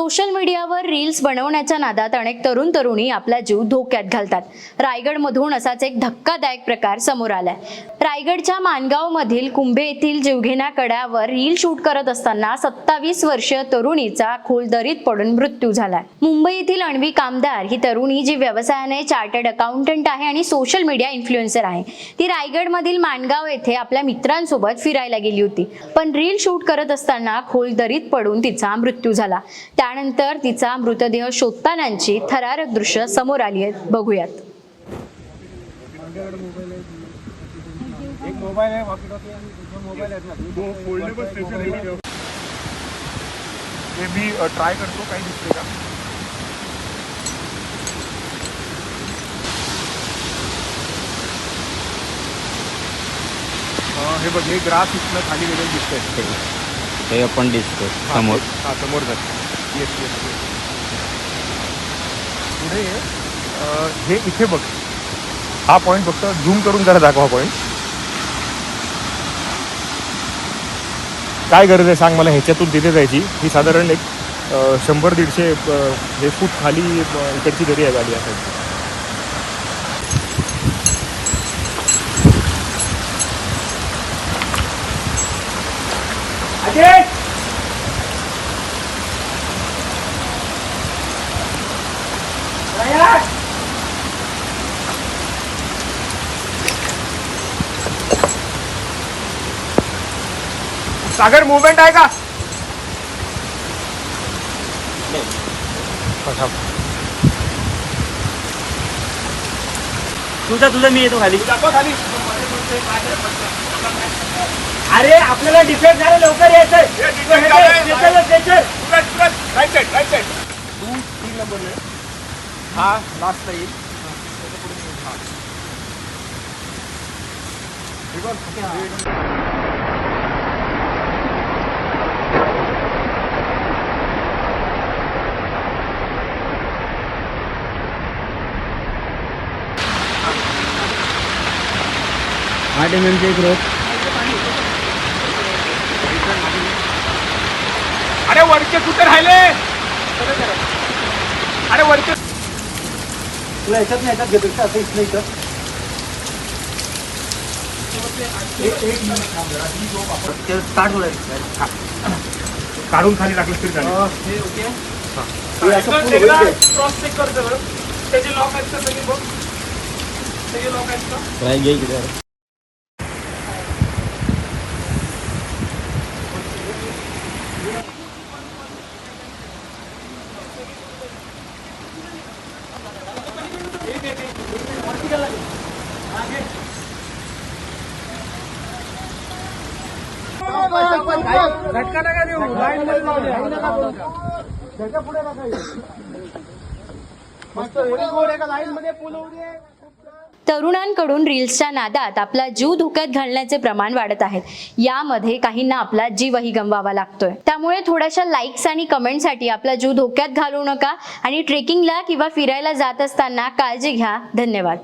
Social मीडियावर reels बनवण्याच्या नादात अनेक तरुण तरुणी आपला जीव धोक्यात घालतात. रायगडमधून असाच एक धक्कादायक प्रकार समोर आलाय. रायगडच्या मानगाव मधील कुंभे येथील जीवघेण्या कड्यावर रील शूट करत असताना सत्तावीस वर्षीय तरुणीचा खोल दरीत पडून मृत्यू झालाय. मुंबई येथील अण्वी कामदार ही तरुणी जी व्यवसायाने चार्टर्ड अकाउंटंट आहे आणि सोशल मीडिया इन्फ्लुएन्सर आहे ती रायगडमधील माणगाव येथे आपल्या मित्रांसोबत फिरायला गेली होती. पण रील शूट करत असताना खोल दरीत पडून तिचा मृत्यू झाला. त्यानंतर तिचा मृतदेह शोधतानाची थरारक दृश्य समोर आली आहेत. बघूयात. हे मी ट्राय करतो काही दिसते का अं, हे बघ हे ग्राफ इथनं खाली गेलेलं दिसतंय. हे आपण दिसतो समोर. हा समोर जात येस येस पुढे हे इथे बघ. हा पॉईंट फक्त झूम करून जरा दाखवा पॉईंट काय गरज आहे सांग मला ह्याच्यातून तिथे जायची? ही साधारण एक शंभर दीडशे हे फूट खाली इकडची दरी आहे गाडी आहे अजय! सागर मुवमेंट आहे का? थांब. तुझा तुझा मी येतो खाली. अरे आपल्याला डिफेक्ट झालं लवकर यायचं हे defect झालंय. Right side right side two तीन नंबर हा लास्टला येईल आठ एम एमचे एक रोप अरे वरचे कुठे राहिले? अरे वरचे तुला याच्यात नाही याच्यात घेतो असं इथलं इथं? होईल काढून खाली टाकलं तरी चालेल. क्रॉस चेक त्याचे लॉक आहेत का? सगळे बघ. त्याचे लॉक आहेत का? झटका नका देऊ लाईन मध्ये जाऊ त्याच्या पुढे नका येऊ. लाईन मध्ये पूल होऊ दे तरुणांकडून रील्सच्या नादात आपला जीव धोक्यात घालण्याचे प्रमाण वाढत आहेत. यामध्ये काहींना आपला जीवही गमवावा लागतोय. त्यामुळे थोड्याशा लाईक्स आणि कमेंटसाठी आपला जीव धोक्यात घालू नका आणि ट्रेकिंगला किंवा फिरायला जात असताना काळजी घ्या. धन्यवाद.